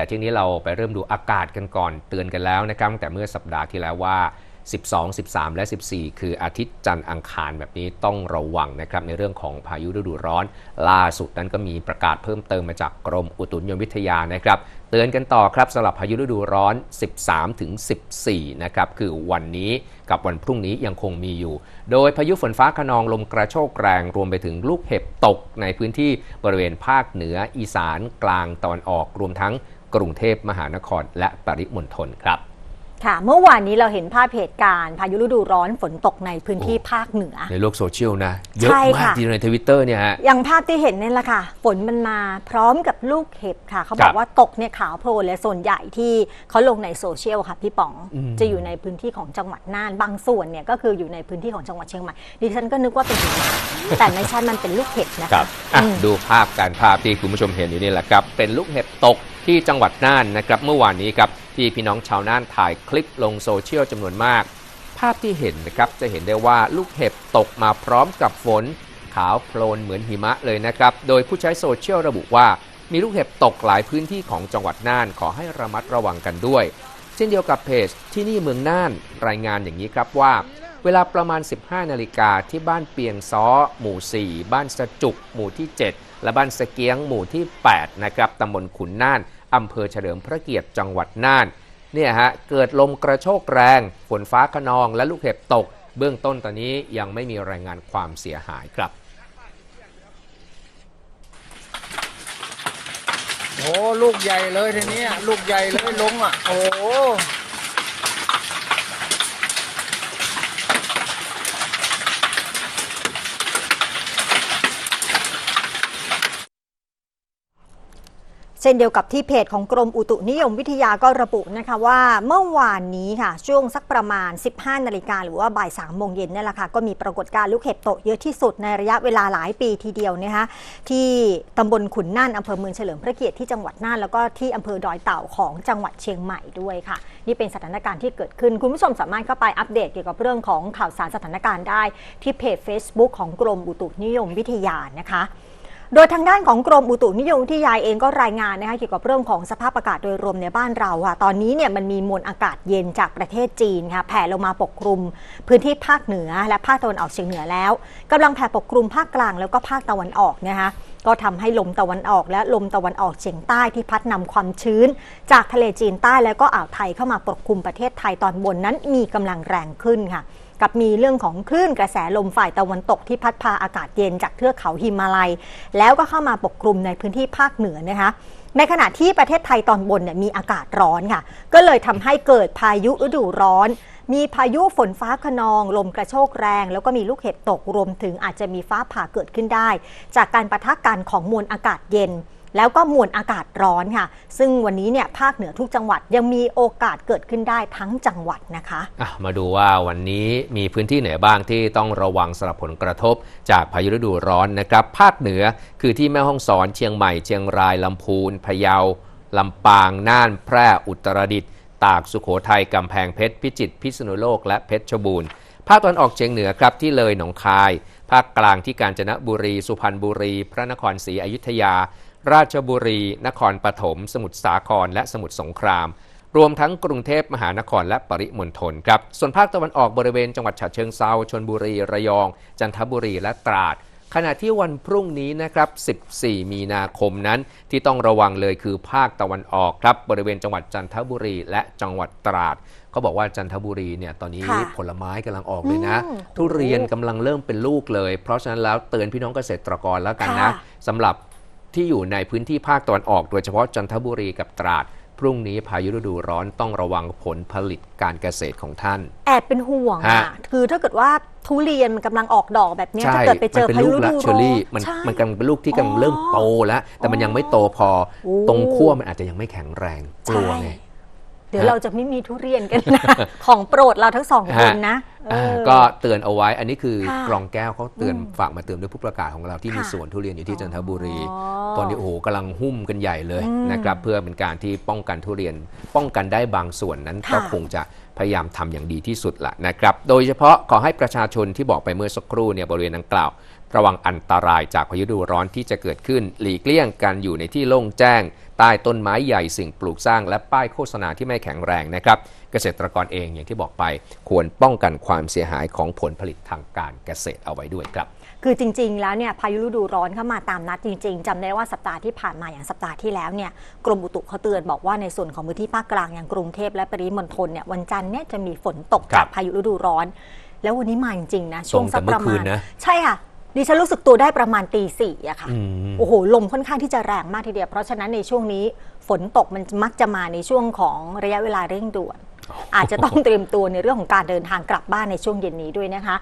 แต่ที่นี้เราไปเริ่มดูอากาศกันก่อนเตือนกันแล้วนะครับตั้งแต่เมื่อสัปดาห์ที่แล้วว่า 12 13 และ 14 คืออาทิตย์จันทร์อังคารแบบนี้ต้องระวังนะครับในเรื่องของพายุฤดูร้อน ล่าสุดนั้นก็มีประกาศเพิ่มเติมมาจากกรมอุตุนิยมวิทยานะครับ เตือนกันต่อครับสำหรับพายุฤดูร้อน 13 ถึง 14 นะครับคือวันนี้กับวันพรุ่งนี้ยังคงมีอยู่ โดยพายุฝนฟ้าขนองลมกระโชกแรงรวมไปถึงลูกเห็บตกในพื้นที่บริเวณภาคเหนืออีสานกลางตอนออกรวมทั้ง กรุงเทพมหานครและปริมณฑลครับ ค่ะ เมื่อวานนี้เราเห็นภาพเหตุการณ์พายุฤดูร้อนฝนตกในพื้นที่ภาคเหนือ ในโลกโซเชียลนะ เยอะใช่มากค่ะ ที่ในทวิตเตอร์เนี่ยฮะ อย่างภาพที่เห็นเนี่ยแหละค่ะ ฝนมันมาพร้อมกับลูกเห็บค่ะ เขาบครัอกบว่าตกเนี่ยขาวโพลนและส่วนใหญ่ที่เขาลงในโซเชียลค่ะพี่ป๋อง อืม จะอยู่ในพื้นที่ของจังหวัดน่าน บางส่วนเนี่ยก็คืออยู่ในพื้นที่ของจังหวัดเชียงใหม่ ดิฉันก็นึกว่าเป็นหิมะแต่ไม่ใช่ มันเป็นลูกเห็บนะครัคะบอะอืม ดูภาพการภาพที่คุณผู้ชมเห็นอยู่นี่แหละครับ เป็นลูกเห็บตก ที่จังหวัดน่านนะครับเมื่อวานนี้ครับที่พี่น้องชาวน่านถ่ายคลิปลงโซเชียลจำนวนมาก ภาพที่เห็นนะครับจะเห็นได้ว่าลูกเห็บตกมาพร้อมกับฝน ขาวโพลนเหมือนหิมะเลยนะครับโดยผู้ใช้โซเชียลระบุว่า มีลูกเห็บตกหลายพื้นที่ของจังหวัดน่านขอให้ระมัดระวังกันด้วย เช่นเดียวกับเพจที่นี่เมืองน่านรายงานอย่างนี้ครับว่า เวลาประมาณ 15 นาฬิกาที่บ้านเปียงซ้อ หมู่ 4 บ้านสะจุก หมู่ที่ 7 และบ้านสะเกียงหมู่ที่ 8 นะครับตำบลขุนน่านอำเภอเฉลิมพระเกียรติจังหวัดน่านเนี่ยฮะเกิดลมกระโชกแรง ฝนฟ้าขนองและลูกเห็บตก เบื้องต้นตอนนี้ยังไม่มีรายงานความเสียหายครับโอ้ลูกใหญ่เลยทีนี้ลูกใหญ่เลยลงอะ โอ้ เช่นเดียวกับที่เพจของกรมอุตุนิยมวิทยาก็ระบุนะคะว่าเมื่อวานนี้ค่ะ ช่วงสักประมาณ 15 นาฬิกาหรือว่าบ่าย3โมงเย็นนี่แหละค่ะ ก็มีปรากฏการณ์ลูกเห็บตกเยอะที่สุดในระยะเวลาหลายปีทีเดียวนะคะที่ตำบลขุนน่านอำเภอเมืองเฉลิมพระเกียรติที่จังหวัดน่านแล้วก็ที่อำเภอดอยเต่าของจังหวัดเชียงใหม่ด้วยค่ะ นี่เป็นสถานการณ์ที่เกิดขึ้น คุณผู้ชมสามารถเข้าไปอัปเดตเกี่ยวกับเรื่องของข่าวสารสถานการณ์ได้ ที่เพจ Facebook ของกรมอุตุนิยมวิทยานะคะ โดยทางด้านของกรมอุตุนิยมวิทยาเองก็รายงานนะคะเกี่ยวกับเรื่องของสภาพอากาศโดยรวมในบ้านเราค่ะ ตอนนี้เนี่ยมันมีมวลอากาศเย็นจากประเทศจีนค่ะแผ่ลงมาปกคลุม พื้นที่ภาคเหนือและภาคตะวันออกเฉียงเหนือแล้วกำลังแผ่ปกคลุมภาคกลางแล้วก็ภาคตะวันออกนะคะ ก็ทำให้ลมตะวันออกและลมตะวันออกเฉียงใต้ที่พัดนำความชื้น จากทะเลจีนใต้แล้วก็อ่าวไทยเข้ามาปกคลุมประเทศไทยตอนบนนั้นมีกำลังแรงขึ้นค่ะกับมีเรื่องของคลื่นกระแสลมฝ่ายตะวันตกที่พัดพาอากาศเย็นจากเทือกเขาหิมาลัย แล้วก็เข้ามาปกคลุมในพื้นที่ภาคเหนือนะคะ ในขณะที่ประเทศไทยตอนบนเนี่ยมีอากาศร้อนค่ะ ก็เลยทำให้เกิดพายุฤดูร้อน มีพายุฝนฟ้าขนอง ลมกระโชกแรง แล้วก็มีลูกเห็บตกรวมถึงอาจจะมีฟ้าผ่าเกิดขึ้นได้ จากการปะทะกันของมวลอากาศเย็น แล้วก็มวลอากาศร้อนค่ะ ซึ่งวันนี้เนี่ยภาคเหนือทุกจังหวัดยังมีโอกาสเกิดขึ้นได้ทั้งจังหวัดนะคะะมาดูว่าวันนี้มีพื้นที่ไหนบ้างที่ต้องระวังสำหรับผลกระทบ จากพายุฤดูร้อนนะครับ ภาคเหนือคือที่แม่ฮ่องสอนเชียงใหม่เชียงรายลำพูนพะเยาลำปางน่านแพร่อุตรดิตถ์ตากสุโขทัยกำแพงเพชรพิจิตรพิษณุโลกและเพชรบูรณ์ภาคตะวันออกเฉียงเหนือครับที่เลยหนองคาย ภาคกลางที่กาญจนบุรี สุพรรณบุรี พระนครศรีอยุธยา ราชบุรี นครปฐม สมุทรสาคร และสมุทรสงคราม รวมทั้งกรุงเทพมหานครและปริมณฑลครับ ส่วนภาคตะวันออกบริเวณจังหวัดฉะเชิงเซาชนบุรี ระยอง จันทบุรีและตราด ขณะที่วันพรุ่งนี้นะครับ 14 มีนาคมนั้น ที่ต้องระวังเลยคือภาคตะวันออกครับ บริเวณจังหวัดจันทบุรีและจังหวัดตราดเขาบอกว่าจันทบุรีเนี่ยตอนนี้ค่ะผลไม้กำลังออกเลยนะอืมทุเรียนกำลังเริ่มเป็นลูกเลย เพราะฉะนั้นแล้วเตือนพี่น้องเกษตรกรแล้วกันนะค่ะสำหรับ ที่อยู่ในพื้นที่ภาคตะวันออก โดยเฉพาะจันทบุรีกับตราด พรุ่งนี้พายุฤดูร้อนต้องระวังผลผลิตการเกษตรของท่าน แอบเป็นห่วงฮะอะคือถ้าเกิดว่าทุเรียนมันกำลังออกดอกแบบเนี้ยใช่ถ้าเกิดไปเจอมันเป็นพายุลูกฤละดูเชอรี่ร้มันใช่ มันกำลังเป็นลูกที่กำลังเริ่มโตแล้ว แต่มันยังไม่โตพอ โอ้ ตรงขั้วมันอาจจะยังไม่แข็งแรงกลัวไงใช่เดี๋ยวฮะเราจะไม่มีทุเรียนกันนะ ของโปรดเราทั้งสองคนนะเออ ก็เตือนเอาไว้ อันนี้คือค่ะกรองแก้วเขาเตือนอืมฝากมาเตือนด้วยผู้ประกาศของเราที่มีค่ะสวนทุเรียนอยู่ที่จันทบุรีอ๋อตอนนี้โอ้โหกำลังหุ้มกันใหญ่เลยอืมนะครับเพื่อเป็นการที่ป้องกันทุเรียน ป้องกันได้บางส่วนนั้นค่ะก็คงจะพยายามทำอย่างดีที่สุดละนะครับ โดยเฉพาะขอให้ประชาชนที่บอกไปเมื่อสักครู่เนี่ยบริเวณดังกล่าว ระวังอันตรายจากพายุฤดูร้อนที่จะเกิดขึ้น หลีกเลี่ยงการอยู่ในที่โล่งแจ้ง ใต้ต้นไม้ใหญ่สิ่งปลูกสร้าง และป้ายโฆษณาที่ไม่แข็งแรงนะครับ เกษตรกรเองอย่างที่บอกไป ควรป้องกันความเสียหายของผลผลิตทางการเกษตรเอาไว้ด้วยครับคือจริง ๆ แล้วเนี่ยพายุฤดูร้อนเข้ามาตามนัดจริง ๆจำได้ว่าสัปดาห์ที่ผ่านมาอย่างสัปดาห์ที่แล้วเนี่ยกรมอุตุเขาเตือนบอกว่าในส่วนของพื้นที่ภาคกลางอย่างกรุงเทพและปริมณฑลเนี่ยวันจันทร์เนี่ยจะมีฝนตกครัจากบพายุฤดูร้อน แล้ววันนี้มาจริงๆนะช่วงสักตรงกัปบเมื่ระอคืมาณนนะใช่ค่ะดิฉันรู้สึกตัวได้ประมาณตีสี่อะค่ะอืมโอ้โห ลมค่อนข้างที่จะแรงมากทีเดียว เพราะฉะนั้นในช่วงนี้ฝนตกมันมักจะมาในช่วงของระยะเวลาเร่งด่วน อาจจะต้องเตรียมตัวในเรื่องของการเดินทางกลับบ้านในช่วงเย็นนี้ด้วยนะคะ